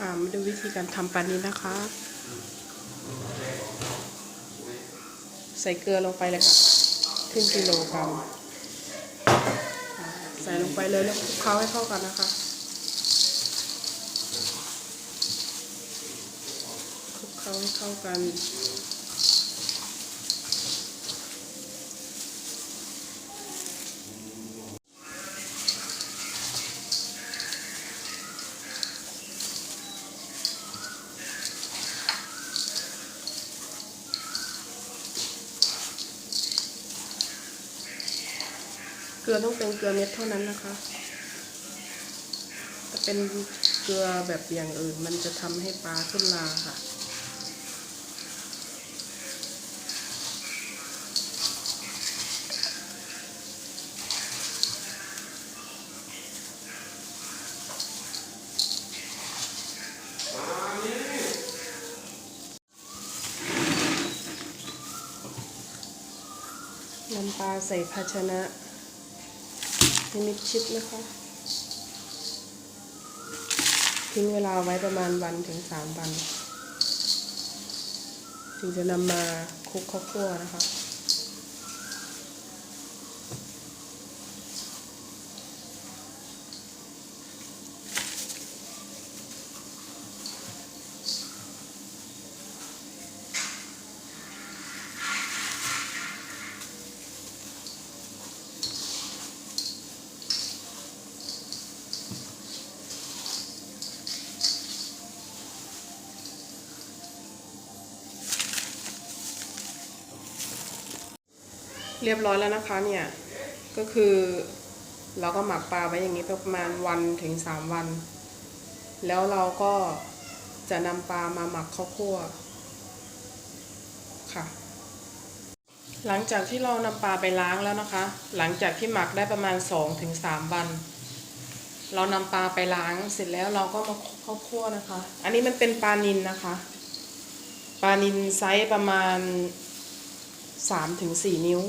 อ่ามาดูวิธีการทำปลานี้นะคะ ใส่เกลือลงไปเลยค่ะครึ่งกิโลกรัมใส่ลงไปเลยแล้วคลุกเคล้าให้เข้ากันนะคะคลุกเคล้าให้เข้ากัน เกลือต้องเป็นเกลือเม็ดเท่านั้นนะคะถ้าเป็นเกลือแบบอย่างอื่น มันจะทำให้ปลาขึ้นราค่ะนำปลาใส่ภาชนะ ให้มิดชิดนะคะ ทิ้งเวลาไว้ประมาณวันถึงสามวัน ถึงจะนำมาคลุกข้าวคั่วนะคะ เรียบร้อยแล้วนะคะเนี่ย ก็คือเราก็หมักปลาไว้อย่างนี้ประมาณวันถึงสามวัน แล้วเราก็จะนำปลามาหมักข้าวคั่วค่ะ หลังจากที่เรานำปลาไปล้างแล้วนะคะ หลังจากที่หมักได้ประมาณสองถึงสามวัน เรานำปลาไปล้างเสร็จแล้วเราก็มาข้าวคั่วนะคะ อันนี้มันเป็นปลานินนะคะ ปลานินไซส์ประมาณสามถึงสี่นิ้ว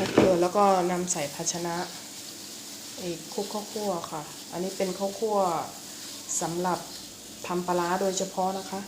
คลุกเกลือแล้วก็นำใส่ภาชนะอีกคลุกข้าวคั่วค่ะ อันนี้เป็นข้าวคั่วสำหรับทำปลาร้าโดยเฉพาะนะคะ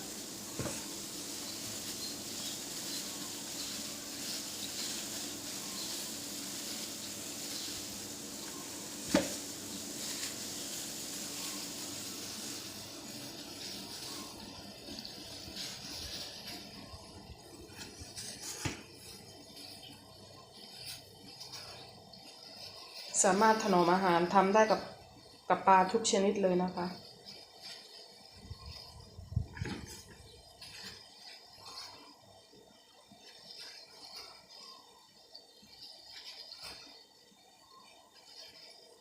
สามารถถนอมอาหารทำได้กับกับปลาทุกชนิดเลยนะคะ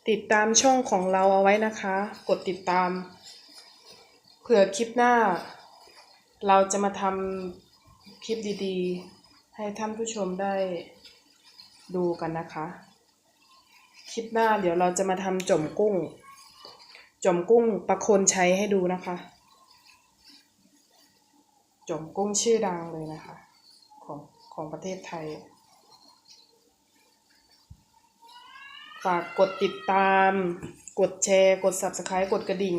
ติดตามช่องของเราเอาไว้นะคะ กดติดตาม เผื่อคลิปหน้า เราจะมาทำคลิปดีๆ ให้ท่านผู้ชมได้ดูกันนะคะ คลิปหน้าเดี๋ยวเราจะมาทำจมกุ้ง จมกุ้งประคนชัยให้ดูนะคะ จมกุ้งชื่อดังเลยนะคะ ของของประเทศไทย ฝากกดติดตาม กดแชร์ กด subscribe กดกระดิ่ง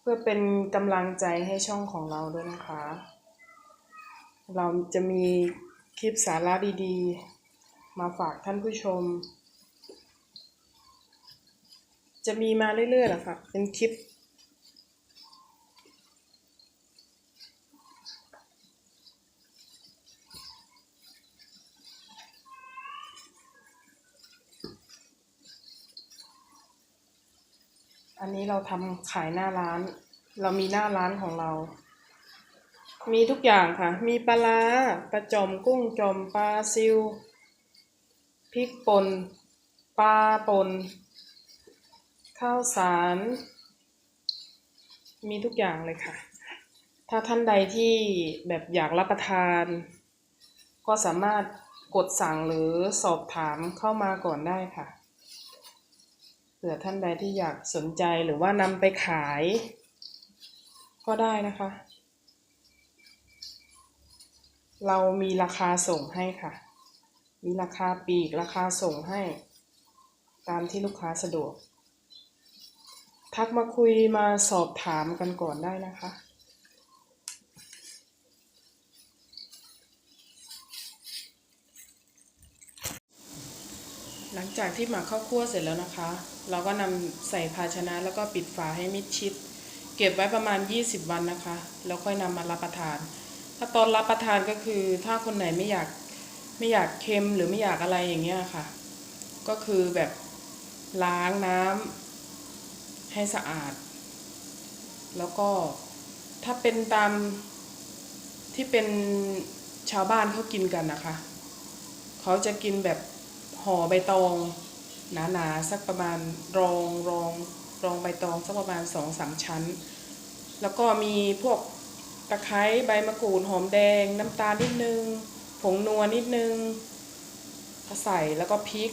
เพื่อเป็นกำลังใจให้ช่องของเราด้วยนะคะ เราจะมีคลิปสาระดีๆ มาฝากท่านผู้ชม จะมีมาเรื่อยๆแหละค่ะ เป็นคลิป อันนี้เราทำขายหน้าร้าน เรามีหน้าร้านของเรามีทุกอย่างค่ะ มีปลาปลาจอมกุ้งจอมปลาซิว พริกป่นปลาป่นข้าวสาร มีทุกอย่างเลยค่ะ ถ้าท่านใดที่แบบอยากรับประทาน ก็สามารถกดสั่งหรือสอบถามเข้ามาก่อนได้ค่ะเผื่อท่านใดที่อยากสนใจหรือว่านำไปขาย ก็ได้นะคะ เรามีราคาส่งให้ค่ะ มีราคาปีกราคาส่งให้ ตามที่ลูกค้าสะดวก ทักมาคุยมาสอบถามกันก่อนได้นะคะหลังจากที่หมักข้าวคั่วเสร็จแล้วนะคะ เราก็นำใส่ภาชนะแล้วก็ปิดฝาให้มิดชิด เก็บไว้ประมาณ 20 วันนะคะ แล้วค่อยนำมารับประทาน ถ้าตอนรับประทานก็คือ ถ้าคนไหนไม่อยาก ไม่อยากเค็มหรือไม่อยากอะไรอย่างเงี้ยค่ะ ก็คือแบบล้างน้ำให้สะอาด แล้วก็ถ้าเป็นตามที่เป็นชาวบ้านเขากินกันนะคะ เขาจะกินแบบห่อใบตองหนาๆสักประมาณรองรองรองใบตองสักประมาณสองสามชั้น แล้วก็มีพวกตะไคร้ใบมะกรูดหอมแดงน้ำตาลนิดนึง ผงนัวนิดนึงก็ใส่แล้วก็พริก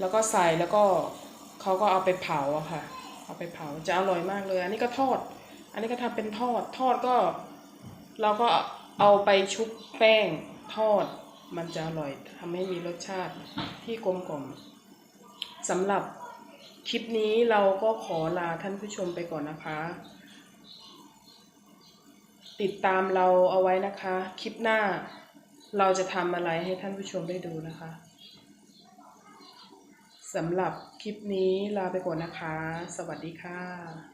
แล้วก็ใส่แล้วก็เขาก็เอาไปเผาอะค่ะ เอาไปเผาจะอร่อยมากเลย อันนี้ก็ทอด อันนี้ก็ทำเป็นทอด ทอดก็ เราก็เอาไปชุบแป้งทอด มันจะอร่อยทำให้มีรสชาติที่กลมกล่อมสำหรับคลิปนี้เราก็ขอลาท่านผู้ชมไปก่อนนะคะ ติดตามเราเอาไว้นะคะ คลิปหน้าเราจะทำอะไรให้ท่านผู้ชมได้ดูนะคะสำหรับคลิปนี้ลาไปก่อนนะคะ สวัสดีค่ะ